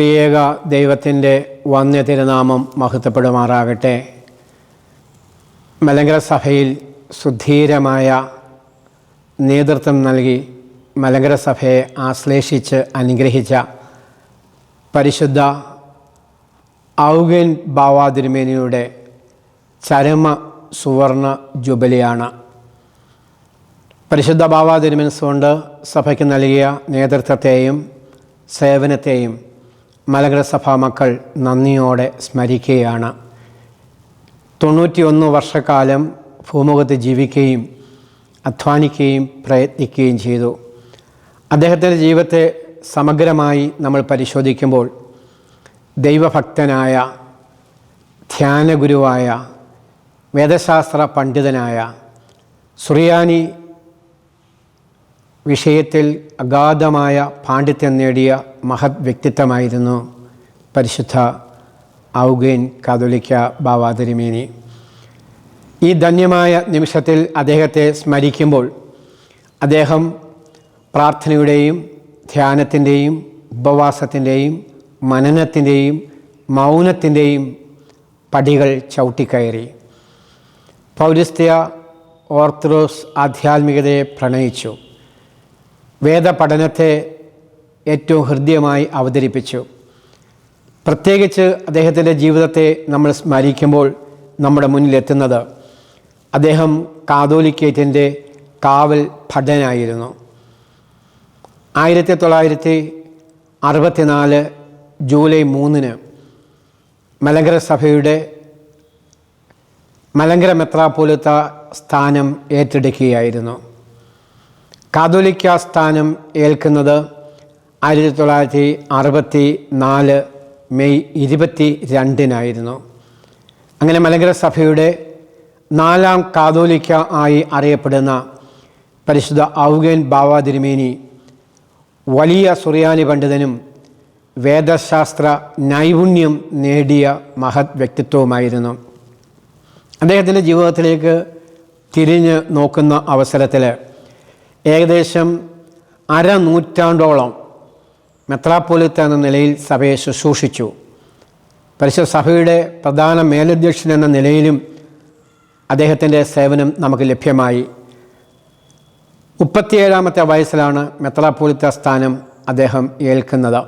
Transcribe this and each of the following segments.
ത്രിയേക ദൈവത്തിന്റെ വന്യ തിരുനാമം മഹത്വപ്പെടുമാറാകട്ടെ. മലങ്കര സഭയിൽ സുധീരമായ നേതൃത്വം നൽകി മലങ്കര സഭയെ ആശ്ലേഷിച്ച് അനുഗ്രഹിച്ച പരിശുദ്ധ ഔഗൻ ബാവാതിരുമേനിയുടെ ചരമ സുവർണ ജുബലിയാണ്. പരിശുദ്ധ ബാവാ കൊണ്ട് സഭയ്ക്ക് നൽകിയ നേതൃത്വത്തെയും സേവനത്തെയും മലങ്കര സഭാ മക്കൾ നന്ദിയോടെ സ്മരിക്കുകയാണ്. തൊണ്ണൂറ്റിയൊന്ന് വർഷക്കാലം ഭൂമുഖത്ത് ജീവിക്കുകയും അധ്വാനിക്കുകയും പ്രയത്നിക്കുകയും ചെയ്തു. അദ്ദേഹത്തിന്റെ ജീവിതത്തെ സമഗ്രമായി നമ്മൾ പരിശോധിക്കുമ്പോൾ ദൈവഭക്തനായ ധ്യാനഗുരുവായ വേദശാസ്ത്ര പണ്ഡിതനായ സുറിയാനി വിഷയത്തിൽ അഗാധമായ പാണ്ഡിത്യം നേടിയ മഹത് വ്യക്തിത്വമായിരുന്നു പരിശുദ്ധ ഔഗേൻ കാതോലിക്ക ബാവാതിരിമേനി ഈ ധന്യമായ നിമിഷത്തിൽ അദ്ദേഹത്തെ സ്മരിക്കുമ്പോൾ അദ്ദേഹം പ്രാർത്ഥനയുടെയും ധ്യാനത്തിന്റെയും ഉപവാസത്തിന്റെയും മനനത്തിന്റെയും മൗനത്തിന്റെയും പടികൾ ചവിട്ടിക്കയറി. പൗരസ്ത്യ ഓർത്തഡോക്സ് ആധ്യാത്മികതയെ പ്രണയിച്ചു. വേദപഠനത്തെ ഏറ്റവും ഹൃദ്യമായി അവതരിപ്പിച്ചു. പ്രത്യേകിച്ച് അദ്ദേഹത്തിന്റെ ജീവിതത്തെ നമ്മൾ സ്മരിക്കുമ്പോൾ നമ്മുടെ മുന്നിലെത്തുന്നത് അദ്ദേഹം കാതോലിക്കേറ്റിന്റെ കാവൽ ഭടനായിരുന്നു. ആയിരത്തി തൊള്ളായിരത്തി അറുപത്തിനാല് ജൂലൈ മൂന്നിന് മലങ്കര സഭയുടെ മലങ്കര മെത്രാപോലിത്ത സ്ഥാനം ഏറ്റെടുക്കുകയായിരുന്നു. കാതോലിക്ക സ്ഥാനം ഏൽക്കുന്നത് ആയിരത്തി തൊള്ളായിരത്തി അറുപത്തി നാല് മെയ് ഇരുപത്തി രണ്ടിനായിരുന്നു അങ്ങനെ മലങ്കര സഭയുടെ നാലാം കാതോലിക്ക ആയി അറിയപ്പെടുന്ന പരിശുദ്ധ ഔഗൻ ബാവ തിരുമേനി വലിയ സുറിയാനി പണ്ഡിതനും വേദശാസ്ത്ര നൈപുണ്യം നേടിയ മഹത് വ്യക്തിത്വവുമായിരുന്നു. അദ്ദേഹത്തിന്റെ ജീവിതത്തിലേക്ക് തിരിഞ്ഞ് നോക്കുന്ന അവസരത്തിൽ ഏകദേശം അരനൂറ്റാണ്ടോളം മെത്രാപ്പോലിത്ത എന്ന നിലയിൽ സഭയെ ശുശ്രൂഷിച്ചു. പരിശുദ്ധ സഭയുടെ പ്രധാന മേലധ്യക്ഷൻ എന്ന നിലയിലും അദ്ദേഹത്തിന്റെ സേവനം നമുക്ക് ലഭ്യമായി. മുപ്പത്തിയേഴാമത്തെ വയസ്സിലാണ് മെത്രാപ്പോലിത്ത സ്ഥാനം അദ്ദേഹം ഏൽക്കുന്നത്.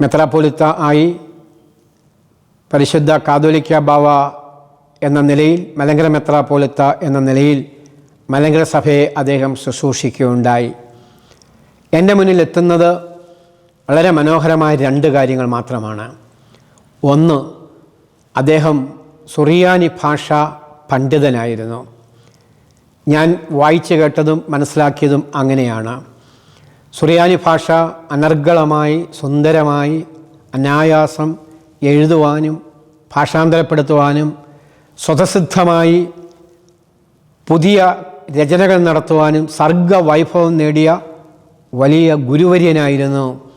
മെത്രാപ്പോലിത്ത ആയി പരിശുദ്ധ കാതോലിക്ക ബാവ എന്ന നിലയിൽ മലങ്കര മെത്രാപ്പോലിത്ത എന്ന നിലയിൽ മലങ്കര സഭയെ അദ്ദേഹം ശുശ്രൂഷിക്കുകയുണ്ടായി. എന്റെ മുന്നിൽ എത്തുന്നത് വളരെ മനോഹരമായ രണ്ട് കാര്യങ്ങൾ മാത്രമാണ്. ഒന്ന് അദ്ദേഹം സുറിയാനി ഭാഷ പണ്ഡിതനായിരുന്നു. ഞാൻ വായിച്ചു കേട്ടതും മനസ്സിലാക്കിയതും അങ്ങനെയാണ്. സുറിയാനി ഭാഷ അനർഗളമായി സുന്ദരമായി അനായാസം എഴുതുവാനും ഭാഷാന്തരപ്പെടുത്തുവാനും സ്വതസിദ്ധമായി പുതിയ രചനകൾ നടത്തുവാനും സർഗവൈഭവം നേടിയ വലിയ ഗുരുവര്യനായിരുന്നു.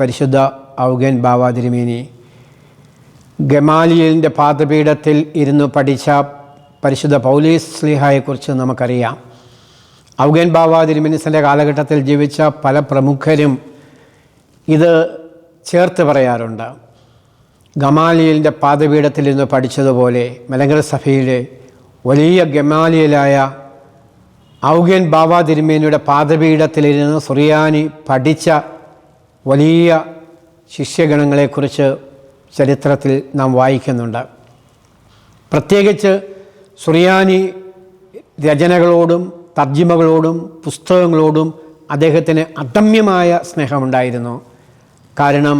പരിശുദ്ധ ഔഗൻ ബാവ തിരുമേനി ഗമാലിയലിന്റെ പാദപീഠത്തിൽ ഇരുന്ന് പഠിച്ച പരിശുദ്ധ പൗലീസ് സ്ലിഹായെക്കുറിച്ച് നമുക്കറിയാം. ഔഗൻ ബാവ തിരുമേനിസിന്റെ കാലഘട്ടത്തിൽ ജീവിച്ച പല പ്രമുഖരും ഇത് ചേർത്ത് പറയാറുണ്ട്. ഗമാലിയലിന്റെ പാദപീഠത്തിൽ ഇരുന്ന് പഠിച്ചതുപോലെ മലങ്കര സഭയിലെ വലിയ ഗമാലിയലായ ഔഗൻ ബാബ തിരുമേനിയുടെ പാദപീഠത്തിലിരുന്ന് സുറിയാനി പഠിച്ച വലിയ ശിഷ്യഗണങ്ങളെക്കുറിച്ച് ചരിത്രത്തിൽ നാം വായിക്കുന്നുണ്ട്. പ്രത്യേകിച്ച് സുറിയാനി രചനകളോടും തർജിമകളോടും പുസ്തകങ്ങളോടും അദ്ദേഹത്തിന് അദമ്യമായ സ്നേഹമുണ്ടായിരുന്നു. കാരണം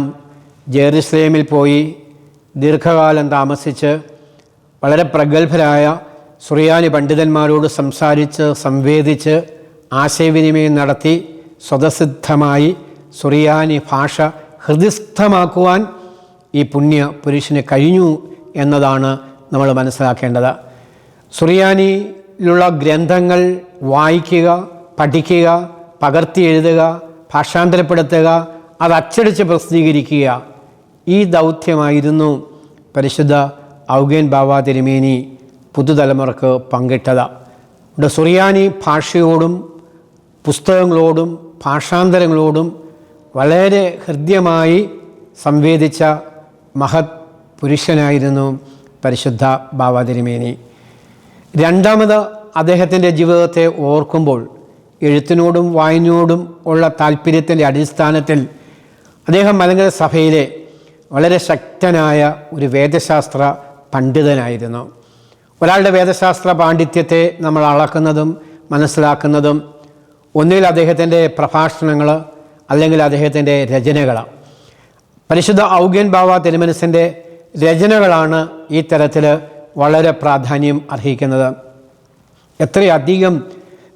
ജെറുസലേമിൽ പോയി ദീർഘകാലം താമസിച്ച് വളരെ പ്രഗത്ഭരായ സുറിയാനി പണ്ഡിതന്മാരോട് സംസാരിച്ച് സംവേദിച്ച് ആശയവിനിമയം നടത്തി സ്വതസിദ്ധമായി സുറിയാനി ഭാഷ ഹൃദയസ്ഥമാക്കുവാൻ ഈ പുണ്യ പുരുഷന് കഴിഞ്ഞു എന്നതാണ് നമ്മൾ മനസ്സിലാക്കേണ്ടത്. സുറിയാനിയിലുള്ള ഗ്രന്ഥങ്ങൾ വായിക്കുക പഠിക്കുക പകർത്തി എഴുതുക ഭാഷാന്തരപ്പെടുത്തുക അത് അച്ചടിച്ച് പ്രസിദ്ധീകരിക്കുക. ഈ ദൗത്യമായിരുന്നു പരിശുദ്ധ ഔഗേൻ ബാബ തിരുമേനി പുതുതലമുറക്ക് പങ്കിട്ടത്. ഇവിടെ സുറിയാനി ഭാഷയോടും പുസ്തകങ്ങളോടും ഭാഷാന്തരങ്ങളോടും വളരെ ഹൃദ്യമായി സംവേദിച്ച മഹത് പുരുഷനായിരുന്നു പരിശുദ്ധ ബാബ തിരുമേനി രണ്ടാമത് അദ്ദേഹത്തിന്റെ ജീവിതത്തെ ഓർക്കുമ്പോൾ എഴുത്തിനോടും വായനയോടും ഉള്ള താല്പര്യത്തിന്റെ അടിസ്ഥാനത്തിൽ അദ്ദേഹം മലങ്കര സഭയിലെ വളരെ ശക്തനായ ഒരു വേദശാസ്ത്ര പണ്ഡിതനായിരുന്നു. ഒരാളുടെ വേദശാസ്ത്ര പാണ്ഡിത്യത്തെ നമ്മൾ അളക്കുന്നതും മനസ്സിലാക്കുന്നതും ഒന്നിൽ അദ്ദേഹത്തിന്റെ പ്രഭാഷണങ്ങൾ അല്ലെങ്കിൽ അദ്ദേഹത്തിന്റെ രചനകളാണ് പരിശുദ്ധ ഔഗ്യൻ ബാവ തിരുമനസിന്റെ രചനകളാണ് ഈ തരത്തിൽ വളരെ പ്രാധാന്യം അർഹിക്കുന്നത്. എത്രയധികം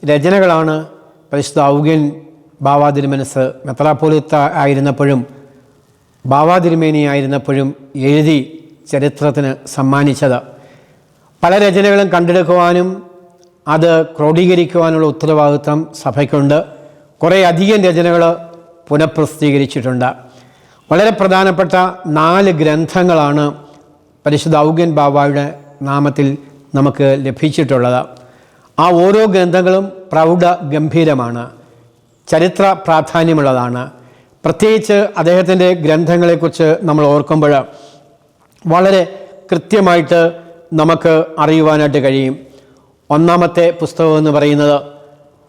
രചനകളാണ് പരിശുദ്ധ ഔഗ്യൻ ബാവാ തിരുമനസ് മെത്രാപ്പോലിത്ത ആയിരുന്നപ്പോഴും ബാവാ തിരുമേനി ആയിരുന്നപ്പോഴും എഴുതി ചരിത്രത്തിന് സമ്മാനിച്ചത്. പല രചനകളും കണ്ടെടുക്കുവാനും അത് ക്രോഡീകരിക്കുവാനുള്ള ഉത്തരവാദിത്വം സഭയ്ക്കുണ്ട്. കുറേ അധികം രചനകൾ പുനഃപ്രസിദ്ധീകരിച്ചിട്ടുണ്ട്. വളരെ പ്രധാനപ്പെട്ട നാല് ഗ്രന്ഥങ്ങളാണ് പരിശുദ്ധ ഔഗ്യൻ ബാബായുടെ നാമത്തിൽ നമുക്ക് ലഭിച്ചിട്ടുള്ളത്. ആ ഓരോ ഗ്രന്ഥങ്ങളും പ്രൗഢ ഗംഭീരമാണ്. ചരിത്ര പ്രാധാന്യമുള്ളതാണ്. പ്രത്യേകിച്ച് അദ്ദേഹത്തിന്റെ ഗ്രന്ഥങ്ങളെക്കുറിച്ച് നമ്മൾ ഓർക്കുമ്പോൾ വളരെ കൃത്യമായിട്ട് നമുക്ക് അറിയുവാനായിട്ട് കഴിയും. ഒന്നാമത്തെ പുസ്തകം എന്ന് പറയുന്നത്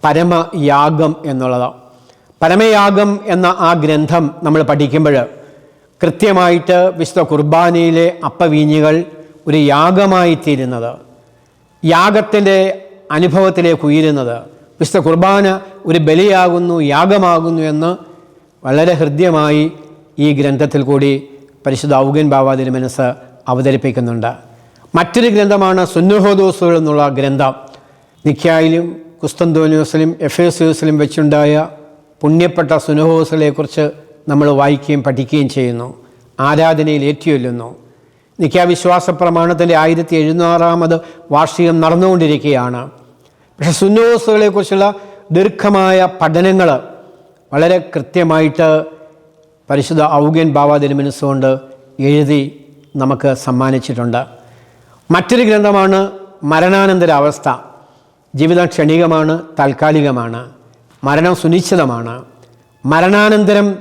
പരമയാഗം എന്നുള്ളത്. പരമയാഗം എന്ന ആ ഗ്രന്ഥം നമ്മൾ പഠിക്കുമ്പോൾ കൃത്യമായിട്ട് വിശുദ്ധ കുർബാനയിലെ അപ്പവീഞ്ഞുകൾ ഒരു യാഗമായി തീരുന്നത്. യാഗത്തിന്റെ അനുഭവത്തിലേക്ക് ഉയരുന്നത്. വിശുദ്ധ കുർബാന ഒരു ബലിയാകുന്നു യാഗമാകുന്നു എന്ന് വളരെ ഹൃദ്യമായി ഈ ഗ്രന്ഥത്തിൽ കൂടി പരിശുദ്ധ ഔഗൻ ബാബ മനസ്സ് അവതരിപ്പിക്കുന്നുണ്ട്. മറ്റൊരു ഗ്രന്ഥമാണ് സുന്നുഹോദോസുകൾ എന്നുള്ള ഗ്രന്ഥം. നിഖ്യായിലും കുസ്തന്തോനിയോസിലും എഫേസോസിലും വെച്ചുണ്ടായ പുണ്യപ്പെട്ട സുനഹോസുകളെക്കുറിച്ച് നമ്മൾ വായിക്കുകയും പഠിക്കുകയും ചെയ്യുന്നു. ആരാധനയിൽ ഏറ്റുചൊല്ലുന്നു. നിക്കാ വിശ്വാസ പ്രമാണത്തിന്റെ ആയിരത്തി എഴുന്നൂറാമത് വാർഷികം നടന്നുകൊണ്ടിരിക്കുകയാണ്. പക്ഷെ സുന്നോസുകളെക്കുറിച്ചുള്ള ദീർഘമായ പഠനങ്ങൾ വളരെ കൃത്യമായിട്ട് പരിശുദ്ധ ഔഗ്യൻ ബാബ തിരുമനസ്സുകൊണ്ട് എഴുതി നമുക്ക് സമ്മാനിച്ചിട്ടുണ്ട്. മറ്റൊരു ഗ്രന്ഥമാണ് മരണാനന്തര അവസ്ഥ ജീവിതം ക്ഷണികമാണ് താൽക്കാലികമാണ്. മരണം സുനിശ്ചിതമാണ്. മരണാനന്തരം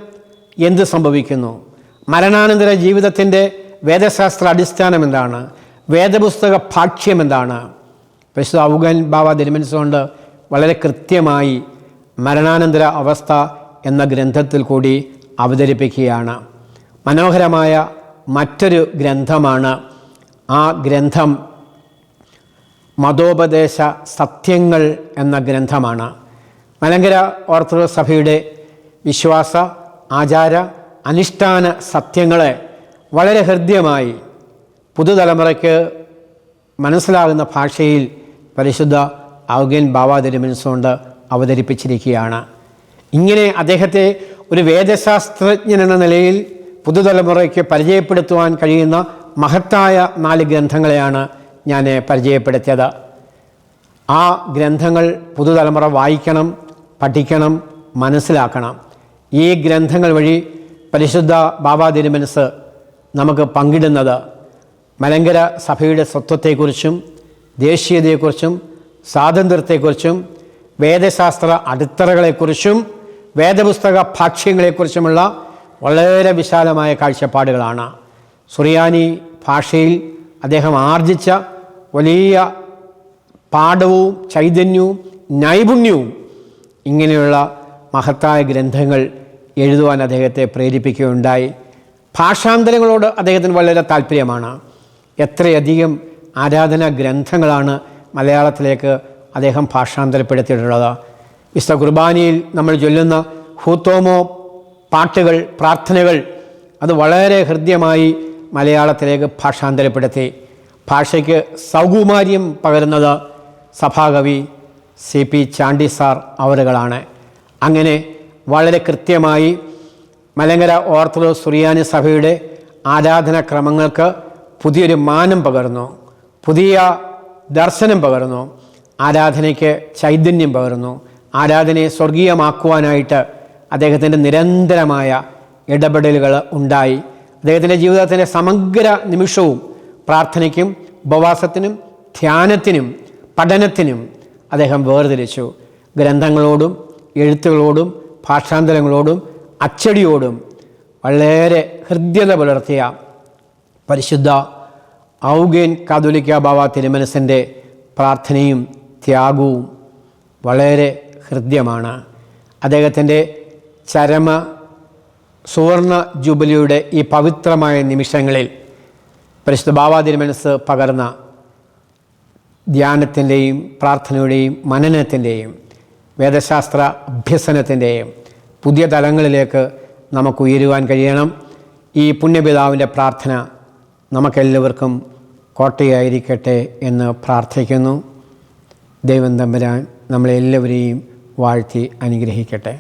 എന്ത് സംഭവിക്കുന്നു? മരണാനന്തര ജീവിതത്തിന്റെ വേദശാസ്ത്ര അടിസ്ഥാനം എന്താണ്? വേദപുസ്തക ഭാക്ഷ്യം എന്താണ്? പശു ഔഗൻ ബാബ തിരുമനസുകൊണ്ട് വളരെ കൃത്യമായി മരണാനന്തര അവസ്ഥ എന്ന ഗ്രന്ഥത്തിൽ കൂടി അവതരിപ്പിക്കുകയാണ്. മനോഹരമായ മറ്റൊരു ഗ്രന്ഥമാണ് ആ ഗ്രന്ഥം മതോപദേശ സത്യങ്ങൾ എന്ന ഗ്രന്ഥമാണ്. മലങ്കര ഓർത്തഡോക്സ് സഭയുടെ വിശ്വാസ ആചാര അനുഷ്ഠാന സത്യങ്ങളെ വളരെ ഹൃദ്യമായി പുതുതലമുറയ്ക്ക് മനസ്സിലാകുന്ന ഭാഷയിൽ പരിശുദ്ധ ഔഗൻ ബാബ തിരുമനസുകൊണ്ട് അവതരിപ്പിച്ചിരിക്കുകയാണ്. ഇങ്ങനെ അദ്ദേഹത്തെ ഒരു വേദശാസ്ത്രജ്ഞൻ എന്ന നിലയിൽ പുതുതലമുറയ്ക്ക് പരിചയപ്പെടുത്തുവാൻ കഴിയുന്ന മഹത്തായ നാല് ഗ്രന്ഥങ്ങളെയാണ് ഞാൻ പരിചയപ്പെടുത്തിയത്. ആ ഗ്രന്ഥങ്ങൾ പുതുതലമുറ വായിക്കണം പഠിക്കണം മനസ്സിലാക്കണം. ഈ ഗ്രന്ഥങ്ങൾ വഴി പരിശുദ്ധ ബാബാ തിരുമനസ് നമുക്ക് പങ്കിടുന്നത് മലങ്കര സഭയുടെ സ്വത്വത്തെക്കുറിച്ചും ദേശീയതയെക്കുറിച്ചും സ്വാതന്ത്ര്യത്തെക്കുറിച്ചും വേദശാസ്ത്ര അടിത്തറകളെക്കുറിച്ചും വേദപുസ്തക ഭാഷ്യങ്ങളെക്കുറിച്ചുമുള്ള വളരെ വിശാലമായ കാഴ്ചപ്പാടുകളാണ്. സുറിയാനി ഭാഷയിൽ അദ്ദേഹം ആർജിച്ച വലിയ പാഠവും ചൈതന്യവും നൈപുണ്യവും ഇങ്ങനെയുള്ള മഹത്തായ ഗ്രന്ഥങ്ങൾ എഴുതുവാൻ അദ്ദേഹത്തെ പ്രേരിപ്പിക്കുകയുണ്ടായി. ഭാഷാന്തരങ്ങളോട് അദ്ദേഹത്തിന് വളരെ താല്പര്യമാണ്. എത്രയധികം ആരാധനാ ഗ്രന്ഥങ്ങളാണ് മലയാളത്തിലേക്ക് അദ്ദേഹം ഭാഷാന്തരപ്പെടുത്തിയിട്ടുള്ളത്. വിശുദ്ധ കുർബാനയിൽ നമ്മൾ ചൊല്ലുന്ന ഹൂത്തോമോ പാട്ടുകൾ പ്രാർത്ഥനകൾ അത് വളരെ ഹൃദ്യമായി മലയാളത്തിലേക്ക് ഭാഷാന്തരപ്പെടുത്തി. ഭാഷയ്ക്ക് സൗകുമാര്യം പകരുന്നത് സഭാകവി സി പി ചാണ്ടി സാർ അവരുകളാണ്. അങ്ങനെ വളരെ കൃത്യമായി മലങ്കര ഓർത്തഡോക്സ് സുറിയാനി സഭയുടെ ആരാധനാക്രമങ്ങൾക്ക് പുതിയൊരു മാനം പകർന്നു പുതിയ ദർശനം പകർന്നു ആരാധനയ്ക്ക് ചൈതന്യം പകർന്നു ആരാധനയെ സ്വർഗീയമാക്കുവാനായിട്ട് അദ്ദേഹത്തിന്റെ നിരന്തരമായ ഇടപെടലുകൾ ഉണ്ടായി. അദ്ദേഹത്തിന്റെ ജീവിതത്തിന്റെ സമഗ്ര നിമിഷവും പ്രാർത്ഥനയ്ക്കും ഉപവാസത്തിനും ധ്യാനത്തിനും പഠനത്തിനും അദ്ദേഹം വേർതിരിച്ചു. ഗ്രന്ഥങ്ങളോടും എഴുത്തുകളോടും ഭാഷാന്തരങ്ങളോടും അച്ചടിയോടും വളരെ ഹൃദ്യത പുലർത്തിയ പരിശുദ്ധ ഔഗേൻ കാതോലിക്ക ബാബ തിരുമനസിന്റെ പ്രാർത്ഥനയും ത്യാഗവും വളരെ ഹൃദ്യമാണ്. അദ്ദേഹത്തിന്റെ ചരമ സുവർണ ജൂബിലിയുടെ ഈ പവിത്രമായ നിമിഷങ്ങളിൽ പരിശുദ്ധ ബാബാ തിരുമനസ് പകർന്ന ധ്യാനത്തിന്റെയും പ്രാർത്ഥനയുടെയും മനനത്തിന്റെയും വേദശാസ്ത്ര അഭ്യസനത്തിന്റെയും പുതിയ തലങ്ങളിലേക്ക് നമുക്ക് ഉയരുവാൻ കഴിയണം. ഈ പുണ്യപിതാവിന്റെ പ്രാർത്ഥന നമുക്കെല്ലാവർക്കും കോട്ടയായിരിക്കട്ടെ എന്ന് പ്രാർത്ഥിക്കുന്നു. ദൈവം തമ്പുരാൻ നമ്മളെല്ലാവരെയും വാഴ്ത്തി അനുഗ്രഹിക്കട്ടെ.